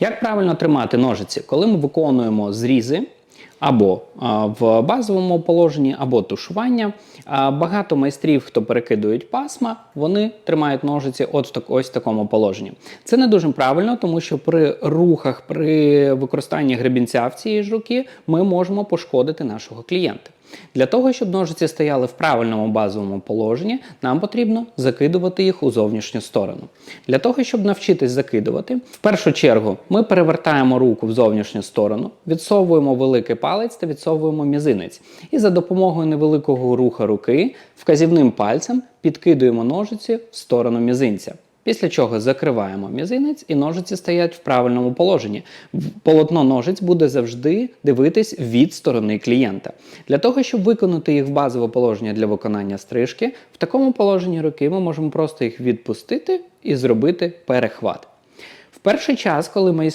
Як правильно тримати ножиці, коли ми виконуємо зрізи або в базовому положенні, або тушування? Багато майстрів, хто перекидують пасма, вони тримають ножиці от в так, ось в такому положенні. Це не дуже правильно, тому що при рухах, при використанні гребінця в цієї ж руки ми можемо пошкодити нашого клієнта. Для того, щоб ножиці стояли в правильному базовому положенні, нам потрібно закидувати їх у зовнішню сторону. Для того, щоб навчитись закидувати, в першу чергу ми перевертаємо руку в зовнішню сторону, відсовуємо великий палець та відсовуємо мізинець. І за допомогою невеликого руха руки вказівним пальцем підкидуємо ножиці в сторону мізинця. Після чого закриваємо мізинець і ножиці стоять в правильному положенні. Полотно ножиць буде завжди дивитись від сторони клієнта. Для того, щоб виконати їх в базове положення для виконання стрижки, в такому положенні руки ми можемо просто їх відпустити і зробити перехват. В перший час, коли майстер